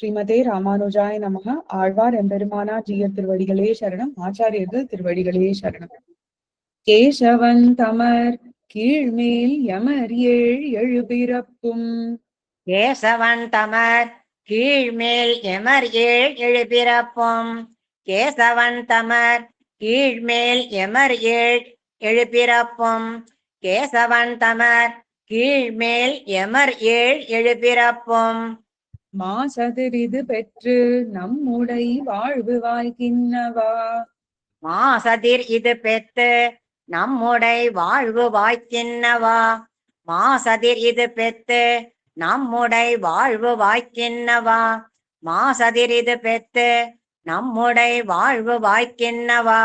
ஸ்ரீமதே ராமானுஜாய நமக. ஆழ்வார் எம்பெருமானா ஜீயர் திருவடிகளே சரணம். ஆச்சாரியர்கள் திருவடிகளே சரணம். கேசவன் தமர் கீழ்மேல் யமர் ஏழ் எழுபிறப்பும். கேசவன் தமர் கீழ்மேல் எமர் ஏழ் எழுபிறப்பும். கேசவன் தமர் கீழ்மேல் எமர் ஏழ் எழுபிறப்பும். கேசவன் தமர் கீழ்மேல் எமர் ஏழ் எழுபிறப்பும். மாசதிரிது பெற்று நம்முடை வாழ்வு வாய்க்கின்னவா மாசதிர் இது பெத்து நம்முடை வாழ்வு வாய்க்கின்னவா மாசதிர் இது பெத்து நம்முடை வாழ்வு வாய்க்கின்னவா மாசதிர் இது பெத்து நம்முடை வாழ்வு வாய்க்கின்னவா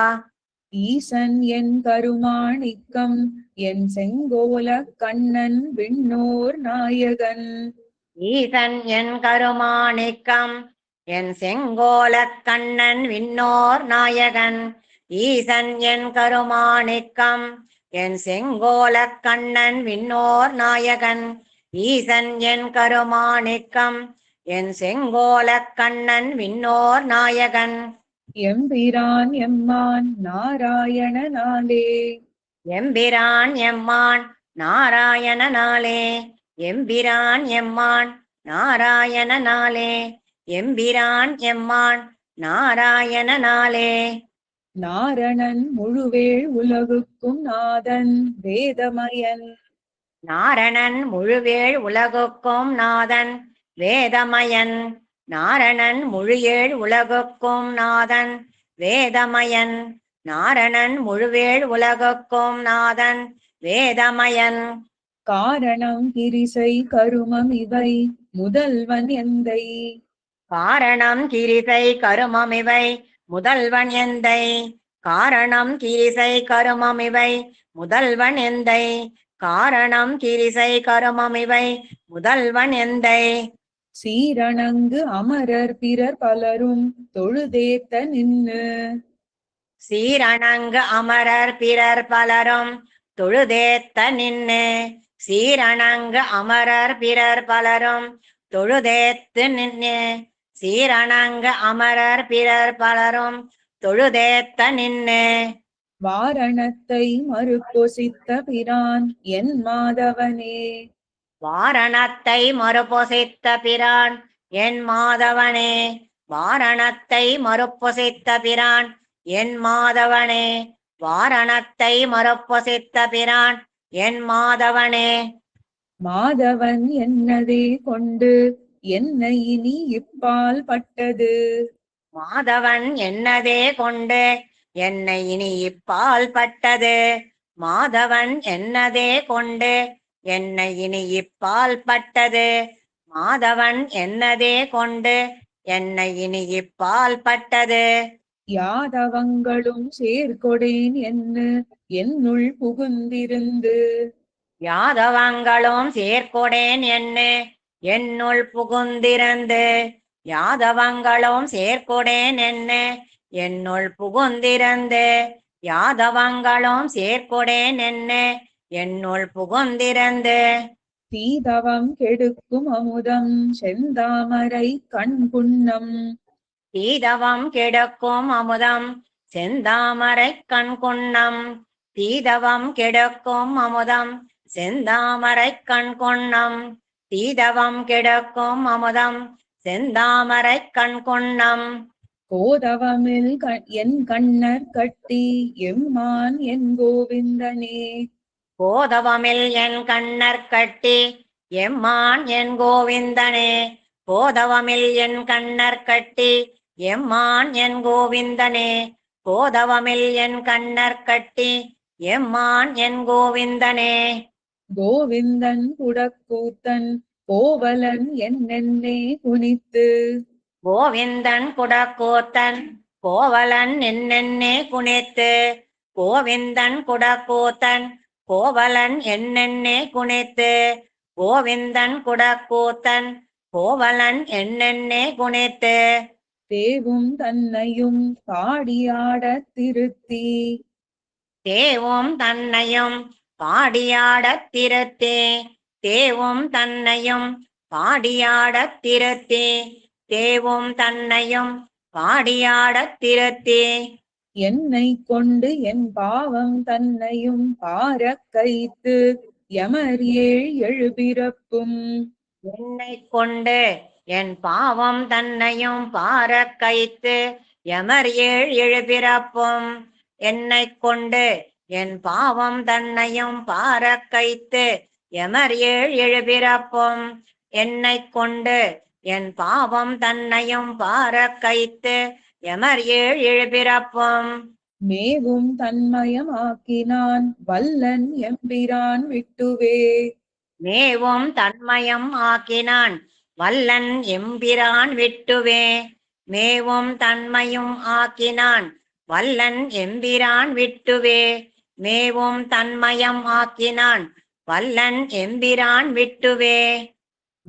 ஈசன் என் கருமாணிக்கம் என் செங்கோல கண்ணன் விண்ணோர் நாயகன். ஈசன் என் கருமாணிக்கம் என் செங்கோலக் கண்ணன் விண்ணோர் நாயகன். ஈசன் என் கருமாணிக்கம் என் செங்கோலக் கண்ணன் விண்ணோர் நாயகன். ஈசன் என் கருமாணிக்கம் என் செங்கோலக் கண்ணன் விண்ணோர் நாயகன். எம்பிரான் எம்மான் நாராயணனாலே எம்பிரான் எம்மான் நாராயணனாலே எம்பிரான் எம்மான் நாராயணனாலே. எம்பிரான் எம்மான் நாராயணனாலே. நாரணன் முழுவேள் உலகுக்கும் நாதன் வேதமயன். நாரணன் முழுவேழ் உலகுக்கும் நாதன் வேதமயன். நாரணன் முழுஏழ் உலகுக்கும் நாதன் வேதமயன். நாரணன் முழுவேழ் உலகுக்கும் நாதன் வேதமயன். காரணம் கிரிசை கருமம் இவை முதல்வன் எந்தை? காரணம் கிரிசை கருமமிவை முதல்வன் எந்தை? காரணம் கிரிசை கருமமிவை முதல்வன் எந்தை? காரணம் கிரிசை கருமமிவை முதல்வன் எந்தை? சீரணங்கு அமரர் பிறர் பலரும் தொழுதேத்த நின்னு சீரணங்கு அமரர் பிறர் பலரும் தொழுதேத்த நின்னு சீரணங்கு அமரர் பிறர் பலரும் தொழுதேத்து நின்னு சீரணங்கு அமரர் பிறர் பலரும் தொழுதேத்த நின்னு வாரணத்தை மறுப்பொசித்த பிரான் என் மாதவனே. வாரணத்தை மறுபொசித்த பிரான் என் மாதவனே. வாரணத்தை மறுபொசித்த பிரான் என் மாதவனே. வாரணத்தை மறுபொசித்த பிரான் என் மாதவனே. மாதவன் என்னதே கொண்டு என்னை இனி இப்பால் பட்டது? மாதவன் என்னதே கொண்டு என்னை இனி இப்பால் பட்டது? மாதவன் என்னதே கொண்டு என்னை இனி இப்பால் பட்டது? மாதவன் என்னதே கொண்டு என்னை இனி இப்பால் பட்டது? யாதவங்களும் சேர்கொடேன் என்று என்னுள் புகுந்திருந்து. யாதவங்களும் சேர்க்கொடேன் என்று என்னுள் புகுந்திருந்து. யாதவங்களும் சேர்க்கொடேன் என்று என்னுள் புகுந்திருந்து. யாதவங்களும் சேர்க்கொடேன் என்று என்னுள் புகுந்திருந்து. தீதவம் கெடுக்கும் அமுதம் செந்தாமரை கண் புண்ணம் தீதவம் கெடுக்கும் அமுதம் செந்தாமரை கண்குண்ணம். தீதவம் கெடுக்கும் அமுதம் செந்தாமரை கண்குண்ணம். தீதவம் கெடுக்கும் அமுதம் செந்தாமரை கண்குண்ணம். கோதவமில் க- என் கண்ணர் கட்டி எம்மான் என் கோவிந்தனே. போதவமில் என் கண்ணர் கட்டி எம்மான் என் கோவிந்தனே. போதவமில் என் கண்ணர் கட்டி எம்மான் என் கோவிந்தனே போதவமில் என் கண்ணர் கட்டி எம்மான் என் கோவிந்தனே. கோவிந்தன் குடக்கூத்தன் கோவலன் என்னென்னே குனித்து. கோவிந்தன் குடக்கூத்தன் கோவலன் என்னென்னே குனித்து. கோவிந்தன் குடக்கூத்தன் கோவலன் என்னென்னே குனித்து. கோவிந்தன் குடக்கூத்தன் கோவலன் என்னென்னே குனித்து. தேவும் தன்னையும் பாடியாடத் திருத்தி. தேவும் தன்னையும் பாடியாடத் திருத்தே. தேவும் தன்னையும் பாடியாடத் திருத்தே. தேவும் தன்னையும் பாடியாடத் திருத்தி. என்னை கொண்டு என் பாவம் தன்னையும் பாரக் கைத்து யமர் ஏழ் எழுபிறப்பும். என்னை கொண்டு என் பாவம் தன்னையும் பாரக் கைத்து எமர் ஏழ் எழுபிறப்பும் என்னை கொண்டு என் பாவம் தன்னையும் பாரக் கைத்து எமர் ஏழ் எழுபிறப்பும் என்னை கொண்டு என் பாவம் தன்னையும் பாரக் கைத்து எமர் ஏழ் எழுபிறப்பும். மேவும் தன்மயமாக்கினான் வல்லன் எம்பிரான் விட்டுவே. மேவும் தன்மயம் ஆக்கினான் வல்லன் எம்பிரான் விட்டுவே மேவும் தன்மையும் ஆக்கினான். வல்லன் எம்பிரான் விட்டுவே மேவும் தன்மயம் ஆக்கினான். வல்லன் எம்பிரான் விட்டுவே.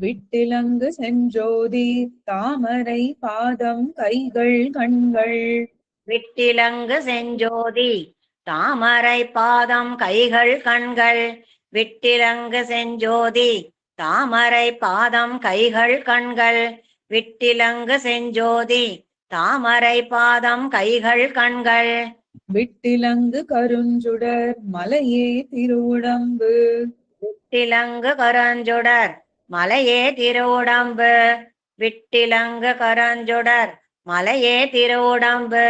விட்டிலங்கு செஞ்சோதி தாமரை பாதம் கைகள் கண்கள். விட்டிலங்கு செஞ்சோதி தாமரை பாதம் கைகள் கண்கள். விட்டிலங்கு செஞ்சோதி தாமரை பாதம் கைகள் கண்கள் விட்டிலங்கு செஞ்சோதி. தாமரை பாதம் கைகள் கண்கள். விட்டிலங்கு கருஞ்சுடர் மலையே திருவுடம்பு. விட்டிலங்கு கரஞ்சுடர் மலையே திருவுடம்பு. விட்டிலங்கு கரஞ்சுடர் மலையே திருவுடம்பு.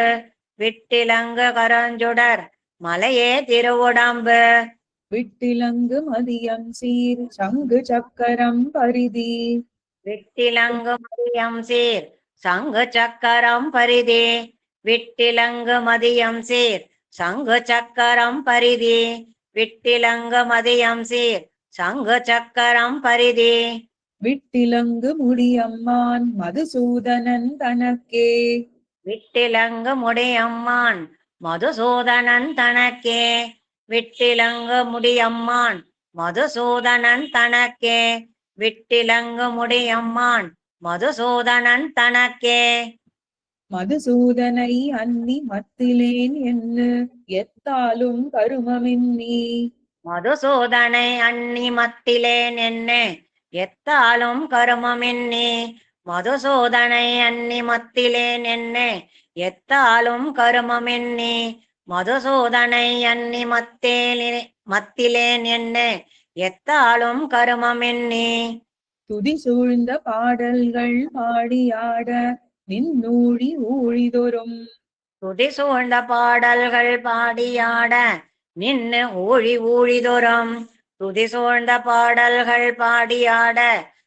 விட்டிலங்கு கரஞ்சுடர் மலையே திருவுடம்பு. விட்டிலங்கு மதியம் சீர் சங்கு சக்கரம் பரிதி. விட்டிலங்கு மதியம் சீர் சங்கு சக்கரம் பரிதி. விட்டிலங்கு மதியம் சீர் சங்கு சக்கரம் பரிதி. விட்டிலங்கு மதியம் சீர் சங்கு சக்கரம் பரிதி. விட்டிலங்கு முடியம்மான் மதுசூதனன் தனக்கே. விட்டிலங்கு முடியம்மான் மதுசூதனன் தனக்கே. விட்டிலங்கு முடியம்மான் மதுசூதனன் தனக்கே. விட்டிலங்கு முடியம்மான் மதுசூதனன் தனக்கே. மதுசூதனை அன்னி மத்திலேன் என்று எத்தாலும் கருமமின்னி. மதுசூதனை அன்னி மத்திலேன் என்ன எத்தாலும் கருமமின்னி. மதுசூதனை அன்னி மத்திலேன் என்ன எத்தாலும் கருமமின்னி. மதுசூதனை அன்னி மத்தேலி மத்திலேன் என்ன எத்தாலும் கருமமின்னி? துதி சூழ்ந்த பாடல்கள் பாடியாட நின்னூழி ஊழிதொரும். துதி சூழ்ந்த பாடல்கள் பாடியாட நின்னு ஊழி ஊழிதொரும். துதி சூழ்ந்த பாடல்கள் பாடியாட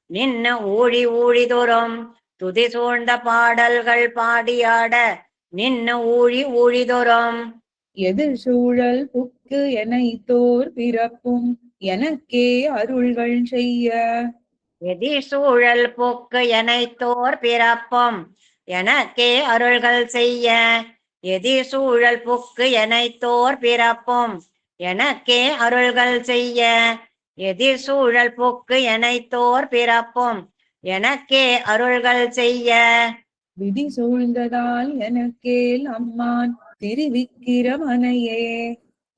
நின்னு ஊழி ஊழிதொரும். துதி சூழ்ந்த பாடல்கள் பாடியாட நின்னு ஊழி ஊழிதொரும். எதிர் சூழல் புக்கு எனைத்தோர் பிறப்பும் எனக்கே அருள்கள் செய்ய. எதிர் சூழல் போக்கு எனைத்தோர் பிறப்பும் எனக்கே அருள்கள் செய்ய. எதிர் சூழல் புக்கு எனைத்தோர் பிறப்பும் எனக்கே அருள்கள் செய்ய. எதிர் சூழல் புக்கு எனைத்தோர் பிறப்பும் எனக்கே அருள்கள் செய்ய. விதி சூழ்ந்ததால் எனக்கேல் அம்மான் திருவிக்கிரமனையே.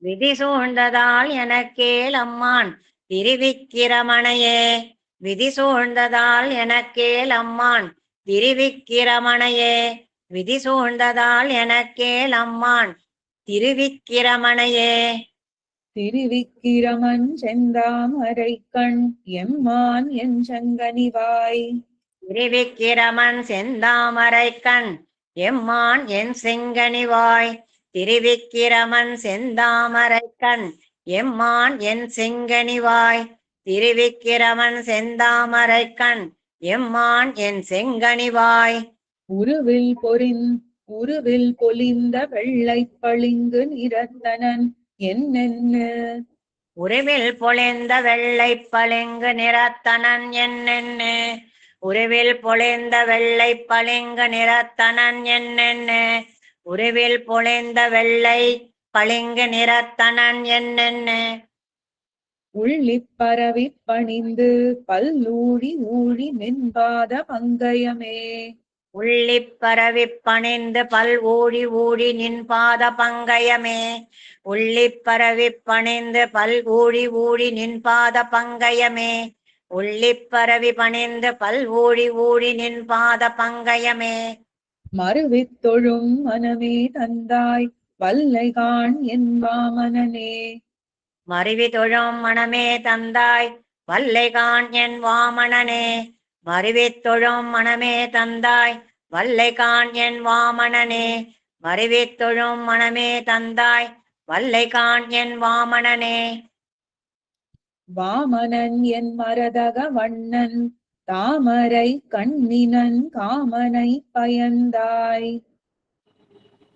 விதி சூழ்ந்ததால் எனக்கேல் அம்மான் திருவிக்கிரமணையே விதி சூழ்ந்ததால் எனக்கேல் அம்மான் திருவிக்கிரமணையே விதி சூழ்ந்ததால் எனக்கேல் அம்மான் திருவிக்கிரமணையே திருவிக்கிரமன் செந்தாமரை கண் எம்மான் என் சங்கனிவாய். திருவிக்கிரமன் செந்தாமரை கண் எம்மான் என் செங்கனிவாய் திருவிக்கிரமன் செந்தாமரை கண் எம்மான் என் செங்கனிவாய் திருவிக்கிரமன் செந்தாமரை கண் எம்மான் என் செங்கனிவாய் உருவில் பொறின் உருவில் பொலிந்த வெள்ளைப் பளிங்கு நிறத்தனன். என்னென்ன? உருவில் பொழிந்த வெள்ளை பளிங்கு நிறத்தனன். என்னென்ன? உருவில் பொழிந்த வெள்ளை பளிங்கு நிறத்தனன் என்னென்ன? உருவில் பொழிந்த வெள்ளை பளிங்கு நிறத்தனன் என்னென்ன? உள்ளிப் பரவிப் பணிந்து பல்லூழி ஊழி மென்பாத பங்கயமே. உள்ளிப் பணிந்து பல் ஊழி ஊழி நின் பாத பங்கயமே. உள்ளிப் பணிந்து பல் ஊழி ஊழி நின் பாத பங்கயமே. உள்ளிப் பரவி பணிந்து பல் ஊழி ஊழி நின் பாத பங்கயமே. மறுவித் தொழும் மனமே தந்தாய் வல்லைகான் என் வாமனனே. மருவி தொழும் மனமே தந்தாய் வல்லைகான் என் வாமணனே மருவித் தொழும் மனமே தந்தாய் வல்லைகான் என் வாமணனே மருவித் தொழும் மனமே தந்தாய் வல்லைகான் என் வாமணனே வாமனன் என் மரதக வண்ணன் தாமரை கண்ணினன் காமனை பயந்தாய்.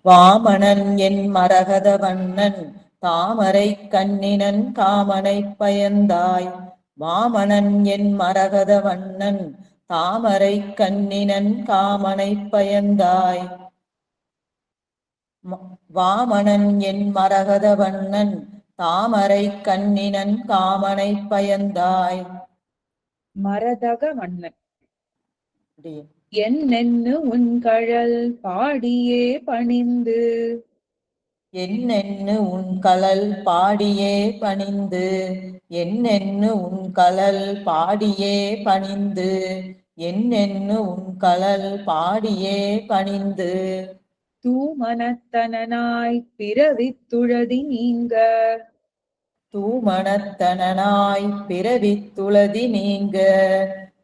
வாமணன் என் மரகத வண்ணன் தாமரை கண்ணினன் காமனை பயந்தாய். வாமணன் என் மரகத வண்ணன் தாமரை கண்ணினன் காமனை பயந்தாய். வாமனன் வாமணன் என் மரகத வண்ணன் தாமரை கண்ணினன் காமனை பயந்தாய். மரதக அப்படியே. என்னென்னு உன் கழல் பாடியே பணிந்து. என்னென்னு உன் கலல் பாடியே பணிந்து. என்னென்னு உன் கலல் பாடியே பணிந்து. என்னென்னு உன் கலல் பாடியே பணிந்து. தூமனத்தனனாய் பிறவித் துழதி நீங்க. தூமணத்தனனாய் பிறவித்துளதி நீங்க.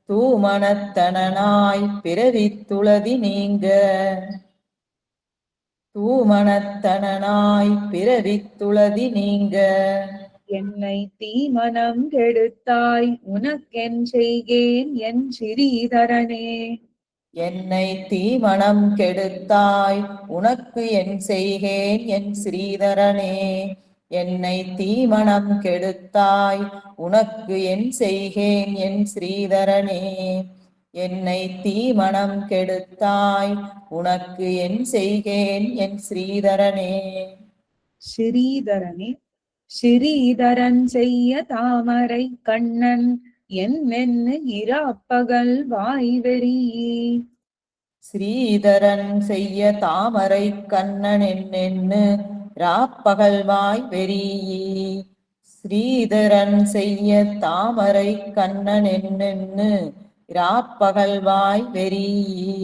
தூமணத்தனனாய் பிறவித்துளதி நீங்க. தூமணத்தனனாய் பிறவித்துளதி நீங்க. என்னை தீமனம் கெடுத்தாய் உனக்கென் செய்கேன் என் சிறீதரனே. என்னை தீமணம் கெடுத்தாய் உனக்கு என் செய்கேன் என் ஸ்ரீதரனே. என்னை தீமணம் கெடுத்தாய் உனக்கு என் செய்கேன் என் ஸ்ரீதரனே. என்னை தீமணம் கெடுத்தாய் உனக்கு என் செய்கேன் என் ஸ்ரீதரனே. ஸ்ரீதரனே ஸ்ரீதரன் செய்ய தாமரை கண்ணன் என்னென்னு இராப்பகல் வாய்வெறி ஸ்ரீதரன் செய்ய தாமரை கண்ணன் என்னென்னு ராப்பகல்வாய் வெறியி ஸ்ரீதரன் செய்ய தாமரை கண்ணன் என்னென்னு ராப்பகல்வாய் வெறியி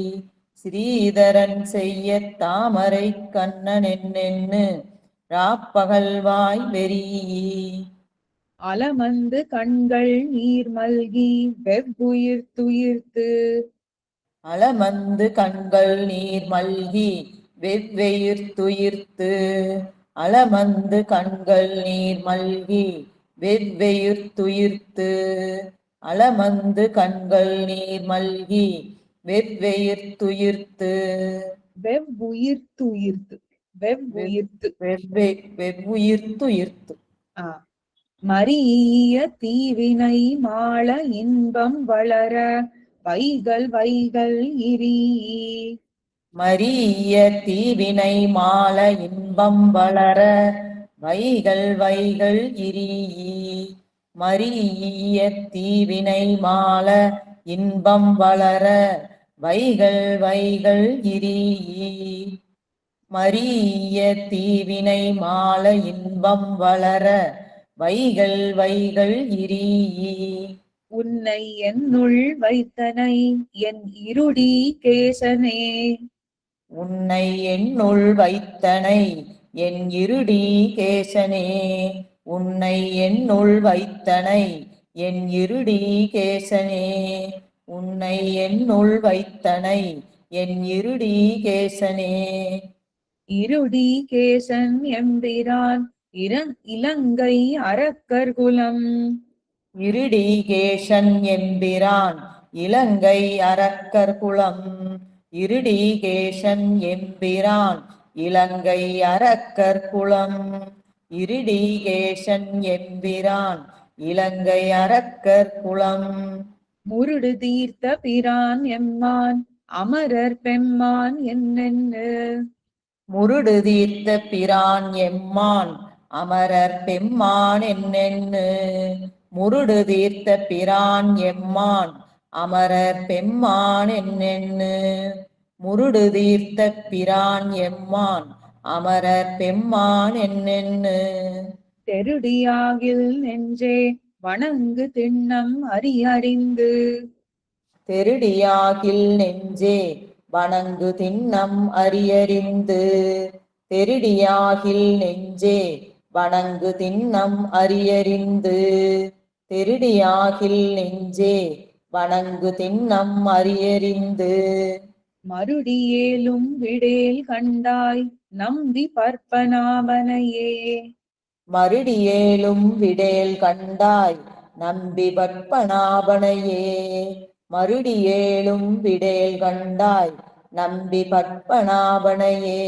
ஸ்ரீதரன் செய்ய தாமரை கண்ணன் என்னென்னு ராப்பகல்வாய் வெறியி அலமந்து கண்கள் நீர் மல்கி வெவ்வுயிர் துயிர்த்து. அலமந்து கண்கள் நீர் மல்கி வெவ்வெயிர் துயிர்த்து. அலமந்து கண்கள் நீர் மல்கி வெவ்வெயிர் துயிர்த்து. அலமந்து கண்கள் நீர் மல்கி வெவ்வெயிர் துயிர்த்து. வெவ்வுயிர் துயிர்த்து. வெவ்வுயிர்த்து. வெவ்வே வெவ்வுயிர் துயிர்த்து. ஆ. மரிய தீவினை மாள இன்பம் வளர வைகள் வைகள் இரி. மரிய தீவினை மால இன்பம் வளர வைகள் வைகள் இரி. மரிய தீவினை மால இன்பம் வளர வைகள் வைகள் இரி. மரிய தீவினை மால இன்பம் வளர வைகள் வைகள் இரியி உன்னை என்னுள் வைத்தனை என் இருடி கேசனே. உன்னை என்னுள் வைத்தனை என் இருடி கேசனே. உன்னை என்னுள் வைத்தனை என் இருடி கேசனே. உன்னை என்னுள் வைத்தனை என் இருடி கேசனே. இருடி கேசன் எம்பிரான் இர இலங்கை அரக்கர் குலம். இருடிகேசன் எம்பிரான் இலங்கை அரக்கர் குலம். இருடிகேசன் எம்பிரான் இலங்கை அரக்கர் குலம். இருடிகேசன் எம்பிரான் இலங்கை அரக்கர் குலம். முருடு தீர்த்த பிரான் எம்மான் அமரர் பெம்மான் என்னென்னு. முருடு தீர்த்த பிரான் எம்மான் அமரர் பெம்மான் என்னென்னு? முருடு தீர்த்த பிரான் எம்மான் அமரர் பெம்மான் என்னென்னு? முருடு தீர்த்த பிரான் எம்மான் அமரர் பெம்மான் என்னென்னு? தெருடியாகில் நெஞ்சே வணங்கு திண்ணம் அறியறிந்து. தெருடியாகில் நெஞ்சே வணங்கு திண்ணம் அரியறிந்து தெருடியாகில் நெஞ்சே வணங்கு திண்ணம் அரியறிந்து. தெருடியாகில் நெஞ்சே வணங்கு திண்ணம் அரியறிந்து. மருடியேலும் விடேல் கண்டாய் நம்பி பற்பனாவனையே. மருடியேலும் விடேல் கண்டாய் நம்பி பற்பனாபனையே மருடியேலும் விடேல் கண்டாய் நம்பி பற்பனாபனையே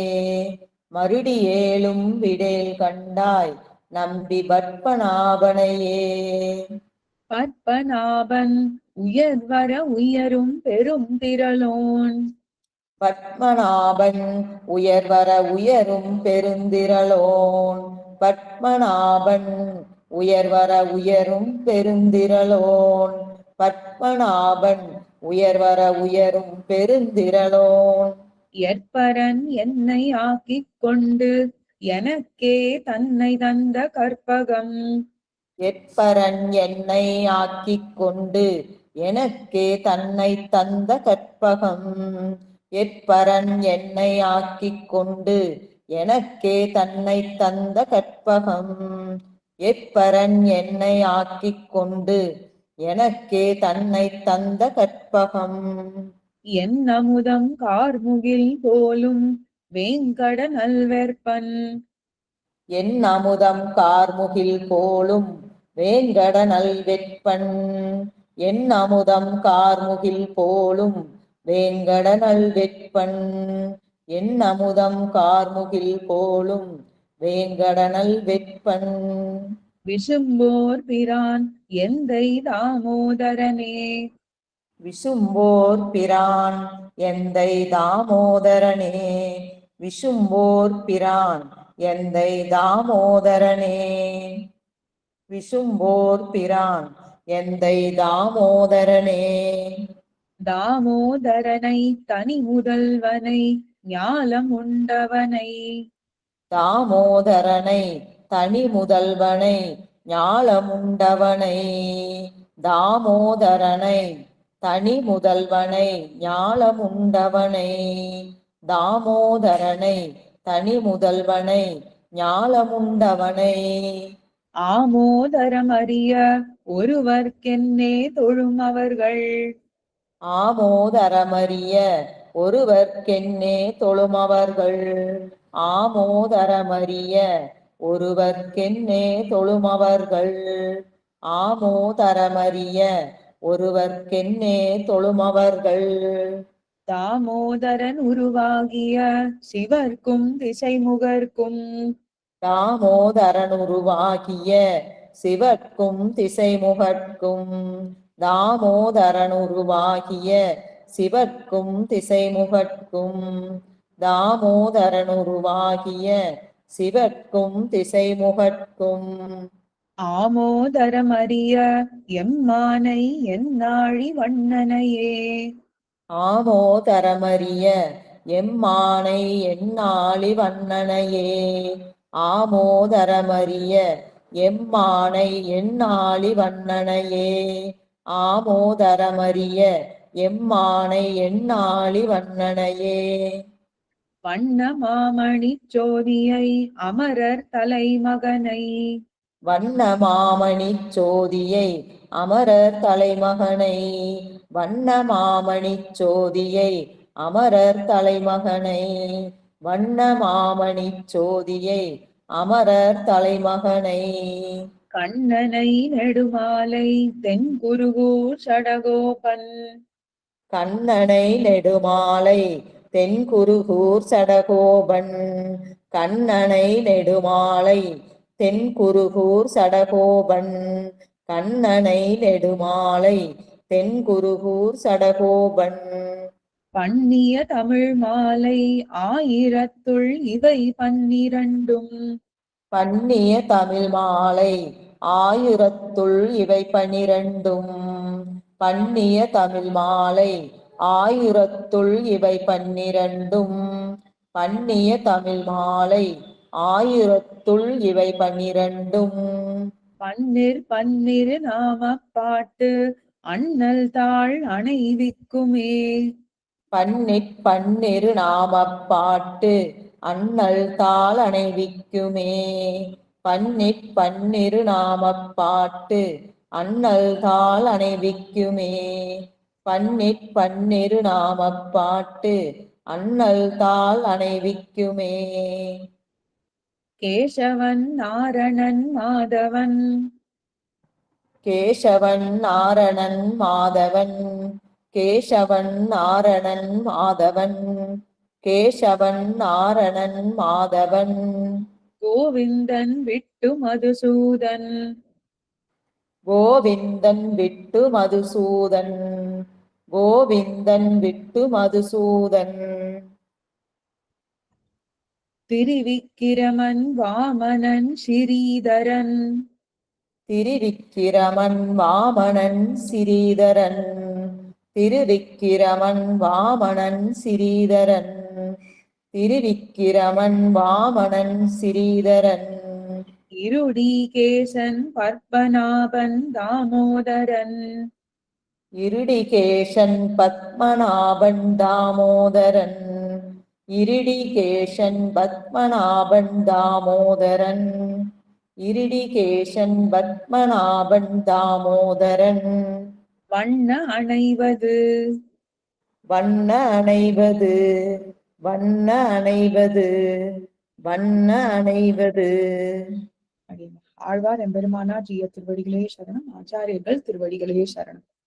மருடியேலும் விடேல் கண்டாய் நம்பி பற்பனாபனையே பற்பனாபன் உயர்வர உயரும் பெரும் திரளோன். பத்மநாபன் உயர்வர உயரும் பெருந்திரளோன் பத்மநாபன் உயர்வர உயரும் பெருந்திரளோன் பத்மநாபன் உயர்வர உயரும் பெருந்திரளோன் எற்பரன் என்னை ஆக்கிக் கொண்டு எனக்கே தன்னை தந்த கற்பகம். எப்பரன் என்னை ஆக்கிக் கொண்டு எனக்கே தன்னை தந்த கற்பகம். எப்பரன் என்னை ஆக்கிக் கொண்டு எனக்கே தன்னை தந்த கற்பகம். எப்பரன் என்னை ஆக்கிக் கொண்டு எனக்கே தன்னை தந்த கற்பகம். என் அமுதம் கார்முகில் போலும் வேங்கட நல்வெற்பன். என் அமுதம் கார்முகில் போலும் வேங்கட நல்வெற்பன். என் அமுதம் கார்முகில் போலும் வேங்கட நல்வெற்பன். என் அமுதம் கார்முகில் போலும் வேங்கட நல்வெற்பன். விசும்போர் பிரான் எந்தை தாமோதரனே? விசும்போர் பிரான் எந்தை தாமோதரனே. விசும்போர் பிரான் எந்தை தாமோதரனே. விசும்போர் பிரான் எந்தை தாமோதரனே. தாமோதரனை தனி முதல்வனை ஞாலம் உண்டவனை. தாமோதரனை தனி முதல்வனை ஞாலமுண்டவனை தாமோதரனை தனி முதல்வனை ஞாலமுண்டவனை தாமோதரனை தனி முதல்வனை ஞாலமுண்டவனை. ஆமோதரமறிய ஒருவர்க்கென்னே தொழும் அவர்கள். ஆமோதரமறிய ஒருவர்க்கென்னே தொழுமவர்கள் ஆமோதரமறிய ஒருவர்க்கென்னே தொழுமவர்கள் ஆமோதரமறிய ஒருவர்க்கென்னே தொழுமவர்கள். தாமோதரன் உருவாகிய சிவர்க்கும் திசைமுகர்க்கும். தாமோதரன் உருவாகிய சிவர்க்கும் திசைமுகர்க்கும். தாமோதரன் உருவாகிய சிவர்க்கும் திசைமுகர்க்கும். தாமோதரன் உருவாகிய சிவர்க்கும் திசைமுகர்க்கும். ஆமோதரமறிய எம்மானை என்னாழி வண்ணனையே. ஆமோதரமறிய எம்மானை என்னாளி வண்ணனையே. ஆமோதரமறிய எம்மானை என்னாளி வண்ணனையே. ஆமோதரமறிய எம்மானை என்னாளி வண்ணனையே. வண்ண மாமணி ஜோதியை அமரர் தலைமகனை. வண்ண மாமணி சோதியை அமரர் தலைமகனை. வண்ண மாமணி சோதியை அமரர் தலைமகனை. வண்ண மாமணி சோதியை அமரர் தலைமகனை. கண்ணனை நெடுமாலை தென்குருகூர் சடகோபன். கண்ணனை நெடுமாலை தென்குருகூர் சடகோபன். கண்ணனை நெடுமாலை தென்குருகூர் சடகோபன் கண்ணனை நெடுமாலை. தென்குருகூர் சடகோபன் பண்ணிய தமிழ் மாலை ஆயிரத்துள் இவை பன்னிரண்டும். பண்ணிய தமிழ் மாலை ஆயிரத்துள் இவை பன்னிரண்டும். பண்ணிய தமிழ் மாலை ஆயிரத்துள் இவை பன்னிரண்டும். பண்ணிய தமிழ் மாலை ஆயிரத்துள் இவை பன்னிரண்டும். பன்னிர் பன்னிரு நாம பாட்டு அண்ணல் தாள் அணைவிக்குமே பன்னிற் பன்னிரு நாமப் பாட்டு அண்ணல் தாள் அணைவிக்குமே பன்னிற் பன்னிரு நாமப் பாட்டு அண்ணல் தாள் அணைவிக்குமே பன்னிற் பன்னிரு நாமப் பாட்டு அண்ணல் தாள் அணைவிக்குமே கேசவன் நாரணன் மாதவன். கேசவன் நாரணன் மாதவன். கேசவன் நாரணன் மாதவன். கேசவன் நாரணன் மாதவன். கோவிந்தன் விட்டு மதுசூதன். கோவிந்தன் விட்டு மதுசூதன். கோவிந்தன் விட்டு மதுசூதன். திரிவிக்கிரமன் வாமனன் ஸ்ரீதரன் திருவிக்கிரமன் வாமணன் சிறீதரன். திருவிக்கிரமன் வாமணன் சிறீதரன். திருவிக்கிரமன் வாமணன் சிறீதரன். இருடிகேசன் பற்பநாபன் தாமோதரன். இருடிகேஷன் பத்மநாபன் தாமோதரன். இருடிகேஷன் பத்மநாபன் தாமோதரன் இருடிகேஷன் பத்மநாபன் தாமோதரன் வண்ண அணைவது. வண்ண அணைவது. வண்ண அணைவது. வண்ண அணைவது. ஆழ்வார் எம்பெருமானார் ஜீய திருவடிகளே சரணம். ஆச்சாரியர்கள் திருவடிகளே சரணம்.